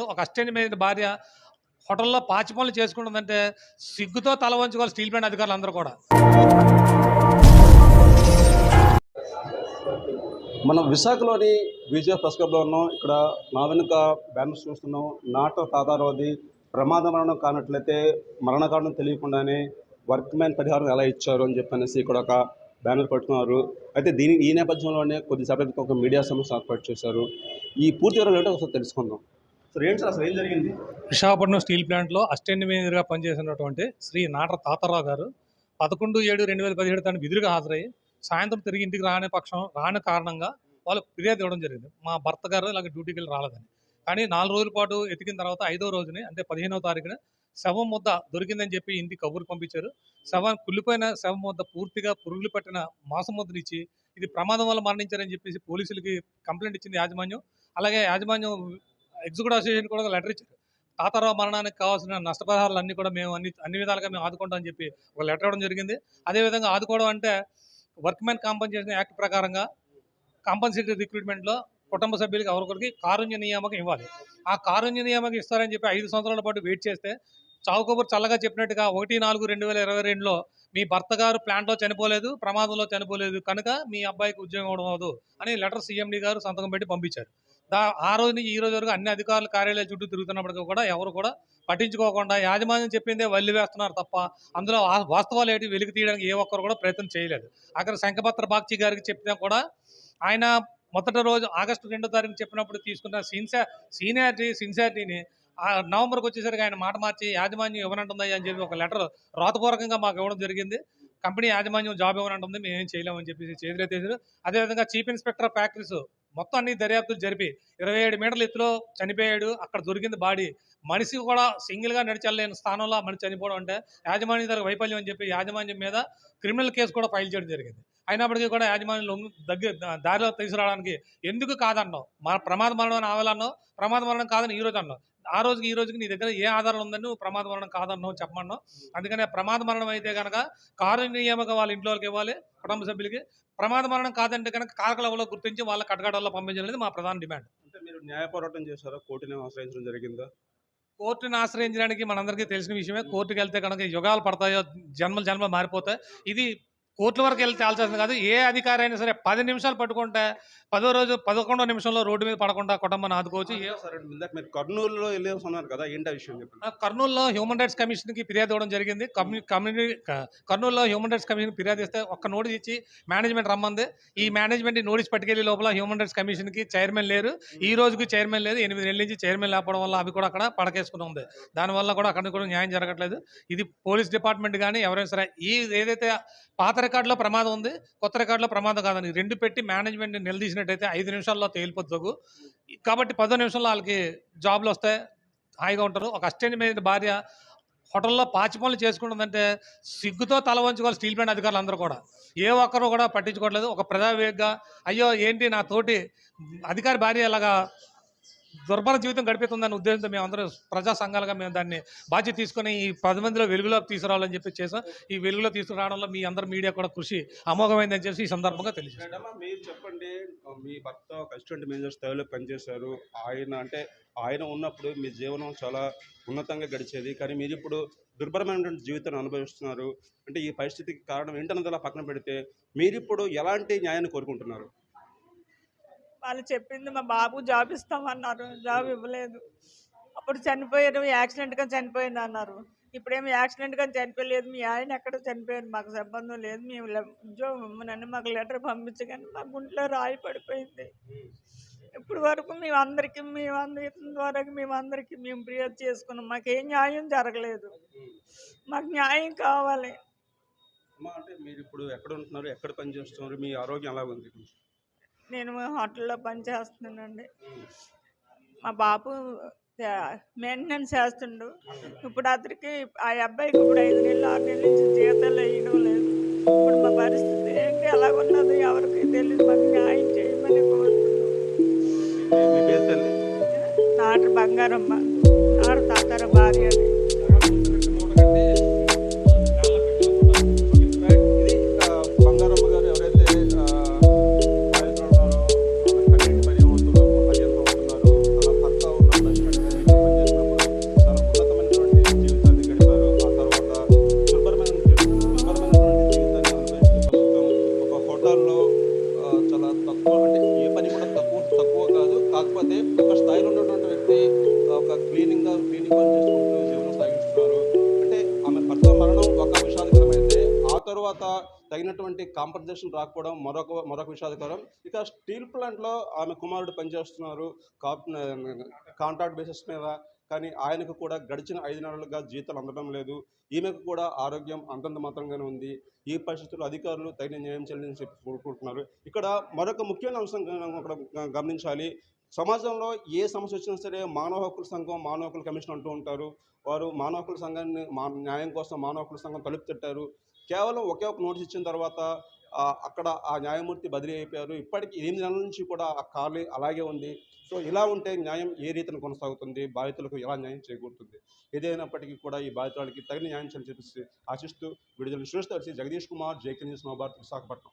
ఒక assistant manager భార్య హోటల్లో పాచి పనులు చేసుకుంటుందంటే సిగ్గుతో తల వంచుకోవాలి స్టీల్ ప్లాంట్ అధికారులు అందరూ కూడా. మనం విశాఖలోని విజయ ప్రెస్ క్లబ్లో ఉన్నాం. ఇక్కడ నా వెనుక బ్యానర్స్ చూస్తున్నాం. నాట తాతారోది ప్రమాద మరణం కానట్లయితే మరణకారణం తెలియకుండానే వర్క్ మ్యాన్ పరిహారం ఎలా ఇచ్చారు అని చెప్పనేసి ఇక్కడ ఒక బ్యానర్ పట్టుకున్నారు. అయితే దీని ఈ నేపథ్యంలోనే కొద్దిసేపటి ఒక మీడియా సమస్య ఏర్పాటు చేశారు. ఈ పూర్తి వివరాలు ఏంటో ఒకసారి తెలుసుకుందాం. సార్ ఏంటి సార్ అసలు ఏం జరిగింది? విశాఖపట్నం స్టీల్ ప్లాంట్లో అసిస్టెంట్ మేనేజర్గా పనిచేసినటువంటి శ్రీ నాట తాతారావు గారు పదకొండు ఏడు రెండు వేల పదిహేడు తను విధులుగా హాజరయ్యి సాయంత్రం తిరిగి ఇంటికి రాని పక్షం రాని కారణంగా వాళ్ళు ఫిర్యాదు ఇవ్వడం జరిగింది. మా భర్త గారు ఇలాగ డ్యూటీకి వెళ్ళి రాలేదని. కానీ నాలుగు రోజుల పాటు ఎతికిన తర్వాత ఐదో రోజుని అంటే పదిహేనవ తారీఖున శవం ముద్ద దొరికిందని చెప్పి ఇంటికి కబురు పంపించారు. శవం కుళ్ళిపోయిన శవం ముద్ద పూర్తిగా పురుగులు పట్టిన మాసం ముద్దనిచ్చి ఇది ప్రమాదం వల్ల మరణించారని చెప్పేసి పోలీసులకి కంప్లైంట్ ఇచ్చింది యాజమాన్యం. అలాగే యాజమాన్యం ఎగ్జిక్యూటివ్ అసోసియేషన్ కూడా ఒక లెటర్ ఇచ్చారు. తాతారావు మరణానికి కావాల్సిన నష్టపరిహారాలు అన్ని కూడా మేము అన్ని అన్ని విధాలుగా మేము ఆదుకుంటామని చెప్పి ఒక లెటర్ ఇవ్వడం జరిగింది. అదేవిధంగా ఆదుకోవడం అంటే వర్క్ మ్యాన్ కాంపన్సేషన్ యాక్ట్ ప్రకారంగా కాంపన్సేటరీ రిక్రూట్మెంట్లో కుటుంబ సభ్యులకి ఎవరికొరికి కారుణ్య నియామకం ఇవ్వాలి. ఆ కారుణ్య నియామకం ఇస్తారని చెప్పి ఐదు సంవత్సరాల పాటు వెయిట్ చేస్తే చావుకబురు చల్లగా చెప్పినట్టుగా ఒకటి నాలుగు రెండు వేల ఇరవై రెండులో మీ భర్త గారు ప్లాంట్లో చనిపోలేదు ప్రమాదంలో చనిపోలేదు కనుక మీ అబ్బాయికి ఉద్యోగం ఇవ్వడం అవదు అని లెటర్ సీఎండీ గారు సంతకం పెట్టి పంపించారు. ఆ రోజు నుంచి ఈ రోజు వరకు అన్ని అధికారుల కార్యాలయాల చుట్టూ తిరుగుతున్నప్పటికీ కూడా ఎవరు కూడా పట్టించుకోకుండా యాజమాన్యం చెప్పిందే వల్లి వేస్తున్నారు తప్ప అందులో వాస్తవాలు ఏంటి వెలికి తీయడానికి ఏ ఒక్కరు కూడా ప్రయత్నం చేయలేదు. అక్కడ శంఖపత్ర బాగ్చి గారికి చెప్పినా కూడా ఆయన మొదటి రోజు ఆగస్టు రెండో తారీఖు చెప్పినప్పుడు తీసుకున్న సిన్సా సీనియారిటీ సిన్సియారిటీని నవంబర్కి వచ్చేసరికి ఆయన మాట మార్చి యాజమాన్యం ఇవ్వనంటుంది అని చెప్పి ఒక లెటర్ రాతపూర్వకంగా మాకు ఇవ్వడం జరిగింది. కంపెనీ యాజమాన్యం జాబ్ ఇవ్వనంటుంది మేమేం చేయలేమని చెప్పేసి చేతులెత్తేసారు అదేవిధంగా చీఫ్ ఇన్స్పెక్టర్ ఫ్యాక్టరీస్ మొత్తం అన్ని దర్యాప్తులు జరిపి ఇరవై ఏడు మీటర్ల ఎత్తులో చనిపోయాడు. అక్కడ దొరికింది బాడీ. మనిషి కూడా సింగిల్గా నడిచెళ్ళలేని స్థానంలో ఆ మనిషి చనిపోవడం అంటే యాజమాన్యం దగ్గర వైఫల్యం అని చెప్పి యాజమాన్యం మీద క్రిమినల్ కేసు కూడా ఫైల్ చేయడం జరిగింది. అయినప్పటికీ కూడా యాజమాన్యం దగ్గర దారిలో తీసుకురావడానికి ఎందుకు కాదన్నావు? మా ప్రమాద మరణం ఆవాలన్నావు ప్రమాద మరణం కాదని ఈరోజు రోజు అన్నావు. ఆ రోజుకి ఈ రోజుకి నీ దగ్గర ఏ ఆధారం ఉందని నువ్వు ప్రమాద మరణం కాదన్నావు చెప్పమన్నావు. అందుకనే ప్రమాద మరణం అయితే కనుక కారు నియామకం వాళ్ళ ఇంట్లో వాళ్ళకి ఇవ్వాలి కుటుంబ సభ్యులకి. ప్రమాద మరణం కాదంటే కనుక కారకలవలో గుర్తించి వాళ్ళ కటకడాల్లో పంపించాలనేది మా ప్రధాన డిమాండ్. అంటే మీరు న్యాయ పోరాటం చేశారా? కోర్టుని ఆశ్రయించడం జరిగిందా? కోర్టుని ఆశ్రయించడానికి మనందరికీ తెలిసిన విషయమే. కోర్టుకి వెళ్తే కనుక యుగాలు పడతాయో జన్మలు జన్మలు మారిపోతాయి. ఇది కోర్టుల వరకు వెళ్ళి తేల్చాల్సింది కాదు. ఏ అధికారి అయినా సరే పది నిమిషాలు పట్టుకుంటే పదో రోజు పదకొండో నిమిషంలో రోడ్డు మీద పడకుండా కుటుంబాన్ని ఆదుకోవచ్చు. మీరు కర్నూలులో కదా ఏంటి విషయం చెప్పండి. కర్నూలులో హ్యూమన్ రైట్స్ కమిషన్కి ఫిర్యాదు ఇవ్వడం జరిగింది. కమ్యూ కమ్యూనిటీ కర్నూలులో హ్యూమన్ రైట్స్ కమిషన్ ఫిర్యాదు ఇస్తే ఒక్క నోటీస్ ఇచ్చి మేనేజ్మెంట్ రమ్మంది. ఈ మేనేజ్మెంట్ ఈ నోటీస్ పట్టుకెళ్ళే లోపల హ్యూమన్ రైట్స్ కమిషన్కి చైర్మన్ లేరు. ఈ రోజుకి చైర్మన్ లేదు. ఎనిమిది నెలల నుంచి చైర్మన్ లేకపోవడం వల్ల అవి కూడా అక్కడ పడకేసుకుని ఉంది. దానివల్ల కూడా అక్కడ కూడా న్యాయం జరగట్లేదు. ఇది పోలీస్ డిపార్ట్మెంట్ కానీ ఎవరైనా సరే ఈ ఏదైతే పాత రికార్డులో ప్రమాదం ఉంది. కొత్త రికార్డులో ప్రమాదం కాదని రెండు పెట్టి మేనేజ్మెంట్ నిలదీసినట్టయితే ఐదు నిమిషాల్లో తేలిపోతుంది కాబట్టి పదో నిమిషంలో వాళ్ళకి జాబ్లు వస్తాయి. హాయిగా ఉంటారు. ఒక అసిస్టెంట్ మేనేజర్ భార్య హోటల్లో పాచి పనులు చేసుకుంటుందంటే సిగ్గుతో తల వంచుకోవాలి స్టీల్ ప్లాంట్ అధికారులు అందరూ కూడా. ఏ ఒక్కరు కూడా పట్టించుకోవట్లేదు. ఒక ప్రజావేగ్గా అయ్యో ఏంటి నా తోటి అధికారి భార్య ఇలాగా దుర్భర జీవితం గడిపిస్తుందన్న ఉద్దేశంతో మేము అందరూ ప్రజా సంఘాలుగా మేము దాన్ని బాధ్యత తీసుకొని ఈ పది మందిలో వెలుగులోకి తీసుకురావాలని చెప్పి చేసాం ఈ వెలుగులో తీసుకురావడంలో మీ అందరు మీడియా కూడా కృషి అమోఘమైందని చెప్పి ఈ సందర్భంగా తెలియజేస్తాం మీరు చెప్పండి మీ భర్త ఒక అసిస్టెంట్ మేనేజర్ స్థాయిలో పనిచేశారు. ఆయన అంటే ఆయన ఉన్నప్పుడు మీ జీవనం చాలా ఉన్నతంగా గడిచేది. కానీ మీరు ఇప్పుడు దుర్భరమైనటువంటి జీవితాన్ని అనుభవిస్తున్నారు. అంటే ఈ పరిస్థితికి కారణం ఏంటన్నది అలా పక్కన పెడితే మీరిప్పుడు ఎలాంటి న్యాయాన్ని కోరుకుంటున్నారు? వాళ్ళు చెప్పింది మా బాబు జాబ్ ఇస్తామన్నారు. జాబ్ ఇవ్వలేదు. అప్పుడు చనిపోయారు. యాక్సిడెంట్గా చనిపోయింది అన్నారు. ఇప్పుడేమి యాక్సిడెంట్గా చనిపోలేదు. మీ ఆయన ఎక్కడ చనిపోయారు? మాకు సంబంధం లేదు. మేము ఉద్యోగం నన్ను మాకు లెటర్ పంపించగానే మా గుంట్లో రాయి పడిపోయింది. ఇప్పుడు వరకు మేము మేమందరి మేము ద్వారా మేమందరికీ మేము ఫిర్యాదు చేసుకున్నాం. మాకేం న్యాయం జరగలేదు. మాకు న్యాయం కావాలి. అమ్మా అంటే మీరు ఇప్పుడు ఎక్కడ ఉంటున్నారు? ఎక్కడ పని చేస్తున్నారు మీ ఆరోగ్యం ఎలా ఉంది? నేను హోటల్లో పనిచేస్తున్నానండి మా బాబు మెయింటెనెన్స్ చేస్తుండు. ఇప్పుడు అతనికి ఆ అబ్బాయికి ఇప్పుడు ఐదు నెలలు ఆరు నెలల నుంచి జీతాలు వేయడం లేదు. ఇప్పుడు మా పరిస్థితి ఏంటి? ఎలా ఉన్నది ఎవరికి తెలియదు మాకు న్యాయం చేయమని కోరుతున్నాం. మీ నాటు బంగారమ్మ నాడు తాతార భార్య అని ఒక స్థాయిలో ఉన్నటువంటి వ్యక్తి ఒక క్లీనింగ్ క్లీనింగ్ పని చేసుకుంటూ జీవనం సాగిస్తున్నారు అంటే ఆమె భర్త మరణం ఒక విషాదకరమైతే ఆ తర్వాత తగినటువంటి కాంపన్సేషన్ రాకపోవడం మరొక మరొక విషాదకరం. ఇక స్టీల్ ప్లాంట్లో ఆమె కుమారుడు పనిచేస్తున్నారు కాప్ కాంట్రాక్ట్ బేసిస్ మీద. కానీ ఆయనకు కూడా గడిచిన ఐదు నెలలుగా జీతాలు అందడం లేదు. ఈమెకు కూడా ఆరోగ్యం అంతంత మాత్రంగానే ఉంది. ఈ పరిస్థితుల్లో అధికారులు తగిన న్యాయం చేయాలని చెప్పి కోరుకుంటున్నారు. ఇక్కడ మరొక ముఖ్యమైన అంశం అక్కడ గమనించాలి. సమాజంలో ఏ సమస్య వచ్చినా సరే మానవ హక్కుల సంఘం మానవ హక్కుల కమిషన్ అంటూ ఉంటారు. వారు మానవ హక్కుల సంఘాన్ని మా న్యాయం కోసం మానవ హక్కుల సంఘం తలుపు తిట్టారు. కేవలం ఒకే ఒక నోటీస్ ఇచ్చిన తర్వాత అక్కడ ఆ న్యాయమూర్తి బదిలీ అయిపోయారు. ఇప్పటికి ఎనిమిది నెలల నుంచి కూడా ఆ ఖాళీ అలాగే ఉంది. సో ఇలా ఉంటే న్యాయం ఏ రీతిని కొనసాగుతుంది? బాధితులకు ఎలా న్యాయం చేకూరుతుంది? ఏదైనప్పటికీ కూడా ఈ బాధితులకి తగిన న్యాయం చేయాలని చెప్పేసి ఆశిస్తూ విడుదల సృష్టి జగదీష్ కుమార్ జేకే న్యూస్ నవభారత్ విశాఖపట్నం.